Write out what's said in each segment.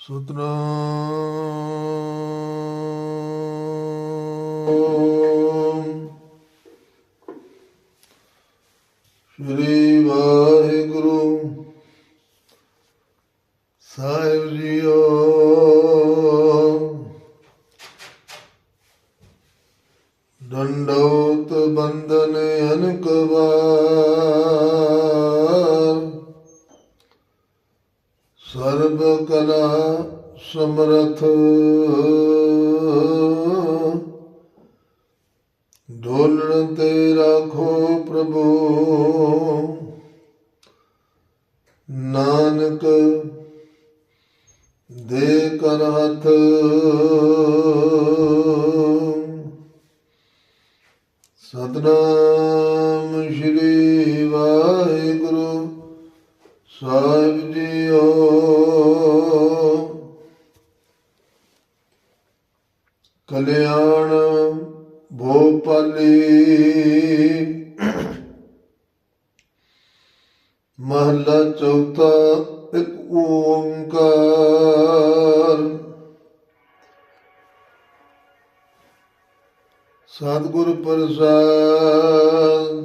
ਸਤਨਾਮ। ਸ੍ਰੀ ਵਾਹਿਗੁਰੂ ਸਾਹਿਬ ਜੀਓ। ਦੰਡੋਤ ਬੰਦਨ ਅਨਕ ਵਾਰ। ਸਰਬ ਕਲਾ ਸਮਰਥ। ਡੋਲਣ ਤੇ ਰਾਖੋ ਪ੍ਰਭੂ। ਨਾਨਕ ਦੇ ਕਰ ਹੱਥ। ਸਤਨਾਮ ਸ੍ਰੀ ਵਾਹਿਗੁਰੂ। ਸਾਹਿਬ ਜੀ ਕਲਿਆਣ ਭੋਪਾਲੀ। ਮਹਲਾ ਚੌਥਾ ਇੱਕ ਓੰਕਾਰ। ਸਤਿਗੁਰ ਪ੍ਰਸਾਦ।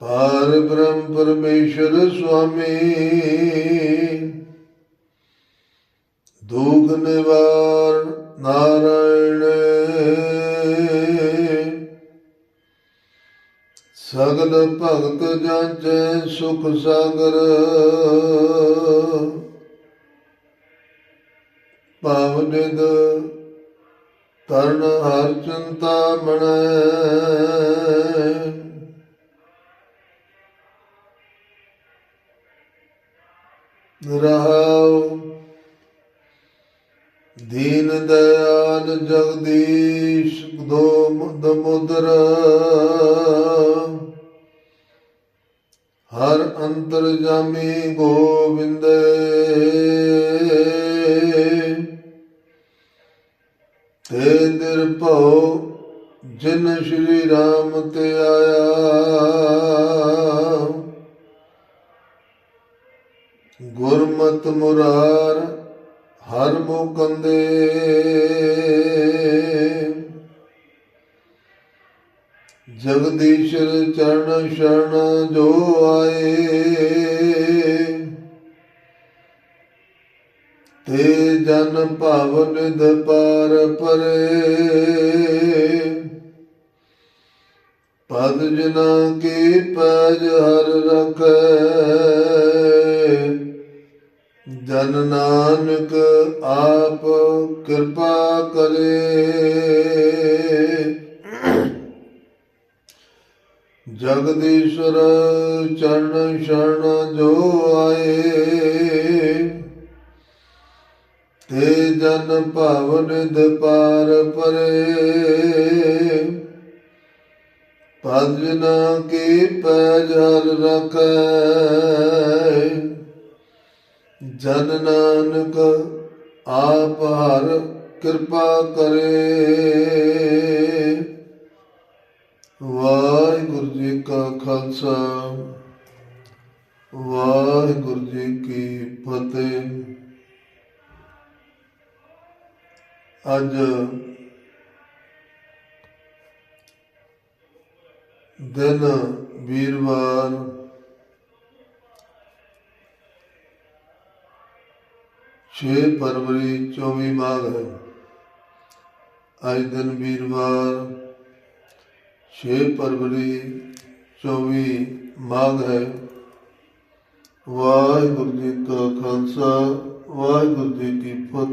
ਪਾਰ ਬ੍ਰਹਮ ਪਰਮੇਸ਼ਰ ਸੁਆਮੀ। ਦੁਖ ਨਿਵਾਰ ਨਾਰਾਇਣ ਸਗਲ ਭਗਤ ਜਾਂਚੈ ਸੁਖ ਸਾਗਰ। ਪਾਵਨਿਦ ਤਰਨ ਹਰ ਚਿੰਤਾ ਮਣੈ। ਰਹਾਉ ਦੀਨ ਦਇਆਲ ਜਗਦੀਸ਼ ਦੋ ਮੁਦ ਮੁਦਰ। ਹਰ ਅੰਤਰ ਜਾਮੀ ਗੋਬਿੰਦ ਤੇ ਨਿਰਭਉ ਜਿਨ ਸ਼੍ਰੀ ਰਾਮ ਤੇ ਆਇਆ। ਗੁਰਮਤ ਮੁਰਾਰ ਹਰ ਮੁਕੰਦੇ ਜਗਦੀਸ਼ਰ ਚਰਨ ਸ਼ਰਨ ਜੋ ਆਏ, ਤੇ ਜਨ ਭਾਵਨ ਦ ਪਾਰ। ਪਰੇ ਪਦ ਜਨਾ ਕੀ ਪੈਜ ਹਰ ਰਖੈ ਜਨ ਨਾਨਕ ਆਪ ਕਿਰਪਾ ਕਰੇ। ਜਗਦੀਸ਼ਰ ਚਰਨ ਸ਼ਰਨ ਜੋ ਆਏ, ਤੇ ਜਨ ਭਵਨ ਦ ਪਾਰ ਪਰੇ। ਭਜਨ ਕੀ ਪੈਜ ਹਰ ਰਖੈ ਜਨ ਨਾਨਕ, ਆਪ ਹਰ ਕਿਰਪਾ ਕਰੇ। ਵਾਹਿਗੁਰੂ ਜੀ ਕਾ ਖਾਲਸਾ, ਵਾਹਿਗੁਰੂ ਜੀ ਕੀ ਫਤਿਹ। ਅੱਜ ਦਿਨ ਵੀਰਵਾਰ ਛੇ ਫਰਵਰੀ 24 ਮਾਘ। ਹੈ ਅੱਜ ਦਿਨ ਵੀਰਵਾਰ 6 ਫਰਵਰੀ 24 ਮਾਘ। ਹੈ ਵਾਹਿਗੁਰੂ ਜੀ ਕਾ ਖਾਲਸਾ, ਵਾਹਿਗੁਰੂ ਜੀ ਕੀ ਫਤਿਹ।